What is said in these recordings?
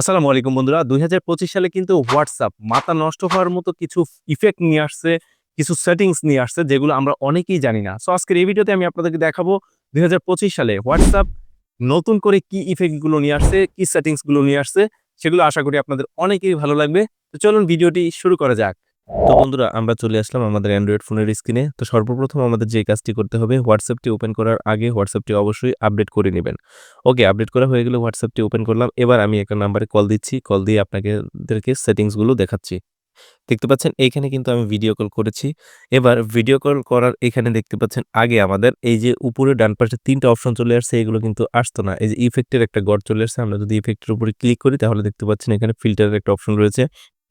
আসসালামু আলাইকুম বন্ধুরা। দুই হাজার পঁচিশ সালে কিন্তু হোয়াটসঅ্যাপ মাথা নষ্ট হওয়ার মতো কিছু ইফেক্ট নিয়ে আসছে, কিছু সেটিংস নিয়ে আসছে যেগুলো আমরা অনেকেই জানি না। সো আজকের এই ভিডিওতে আমি আপনাদেরকে দেখাবো দুই হাজার পঁচিশ সালে হোয়াটসঅ্যাপ নতুন করে কি ইফেক্টগুলো নিয়ে আসছে, কি সেটিংসগুলো নিয়ে আসছে, সেগুলো আশা করি আপনাদের অনেকেই ভালো লাগবে। তো চলুন ভিডিওটি শুরু করা যাক। তো বন্ধুরা, আমরা চলে আসলাম আমাদের অ্যান্ড্রয়েড ফোনের স্ক্রিনে তো সর্বপ্রথম আমাদের যে কাজটি করতে হবে হোয়াটসঅ্যাপটি ওপেন করার আগে হোয়াটসঅ্যাপটি অবশ্যই আপডেট করে নেবেন। ওকে আপডেট করা হয়ে গেলে হোয়াটসঅ্যাপটি ওপেন করলাম। এবার আমি একটা নাম্বারে কল দিচ্ছি। কল দিয়ে আপনাদেরকে সেটিংসগুলো দেখাচ্ছি। দেখতে পাচ্ছেন, এইখানে কিন্তু আমি ভিডিও কল করেছি। এবার ভিডিও কল করার এখানে দেখতে পাচ্ছেন, আগে আমাদের এই যে উপরে ডান পাশে তিনটা অপশন চলে আসছে, এগুলো কিন্তু আসতো না। এই যে ইফেক্টের একটা গড় চলে আসছে। আমরা যদি ইফেক্টের উপরে ক্লিক করি, তাহলে দেখতে পাচ্ছেন এখানে ফিল্টারের একটা অপশন রয়েছে।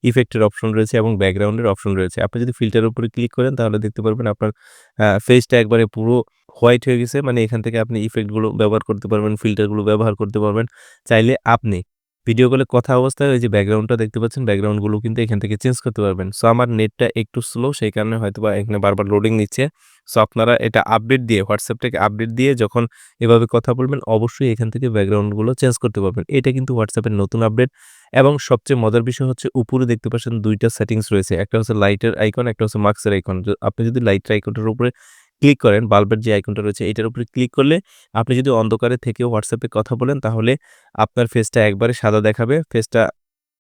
ইফেক্টের অপশন রয়েছে এবং ব্যাকগ্রাউন্ডের অপশন রয়েছে। আপনি যদি ফিল্টারের উপরে ক্লিক করেন, তাহলে দেখতে পারবেন আপনার ফেসটা একবারে পুরো হোয়াইট হয়ে গেছে। মানে এখান থেকে আপনি ইফেক্টগুলো ব্যবহার করতে পারবেন ফিল্টারগুলো ব্যবহার করতে পারবেন। চাইলে আপনি ভিডিও কলে কথা অবস্থায় ওই যে ব্যাকগ্রাউন্ডটা দেখতে পাচ্ছেন ব্যাকগ্রাউন্ডগুলো কিন্তু এখান থেকে চেঞ্জ করতে পারবেন। সো আমার নেটটা একটু স্লো সেই কারণে হয়তো বা এখানে বারবার লোডিং নিচ্ছে। সো আপনারা এটা আপডেট দিয়ে হোয়াটসঅ্যাপটাকে আপডেট দিয়ে যখন এভাবে কথা বলবেন, অবশ্যই এখান থেকে ব্যাকগ্রাউন্ডগুলো চেঞ্জ করতে পারবেন। এটা কিন্তু হোয়াটসঅ্যাপের নতুন আপডেট এবং সবচেয়ে মজার বিষয় হচ্ছে, উপরে দেখতে পাচ্ছেন দুইটা সেটিংস রয়েছে। একটা হচ্ছে লাইটের আইকন একটা হচ্ছে মার্কসের আইকন আপনি যদি লাইটের আইকনটার উপরে ক্লিক করেন, বাল্বের যে আইকনটা রয়েছে এটার উপরে ক্লিক করলে আপনি যদি অন্ধকারে থেকেও হোয়াটসঅ্যাপে কথা বলেন, তাহলে আপনার ফেসটা একবারে সাদা দেখাবে। ফেসটা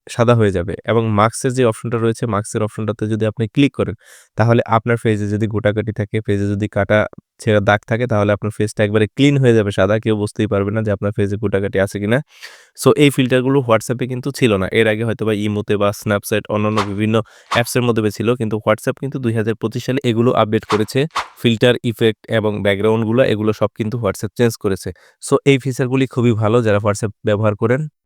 সাদা হয়ে যাবে এবং মার্কসের যে অপশনটা রয়েছে, মার্কসের অপশনটাতে যদি আপনি ক্লিক করেন, তাহলে আপনার ফেসে যদি গোটাকাটি থাকে ফেসে যদি কাটা ছেঁড়া দাগ থাকে, তাহলে আপনার ফেসটা একবারে ক্লিন হয়ে যাবে সাদা। কেউ বুঝতেই পারবে না যে আপনার ফেসে গোটাকাটি আছে কিনা। সো এই ফিল্টারগুলো হোয়াটসঅ্যাপে কিন্তু ছিল না। এর আগে হয়তো বা ইমোতে বা স্ন্যাপচ্যাট অন্যান্য বিভিন্ন অ্যাপসের মধ্যে ছিল, কিন্তু হোয়াটসঅ্যাপ কিন্তু দুই সালে এগুলো আপডেট করেছে। ফিল্টার ইফেক্ট এবং ব্যাকগ্রাউন্ডগুলো এগুলো সব কিন্তু হোয়াটসঅ্যাপ চেঞ্জ করেছে। সো এই ফিচারগুলি খুবই ভালো, যারা হোয়াটসঅ্যাপ ব্যবহার করেন।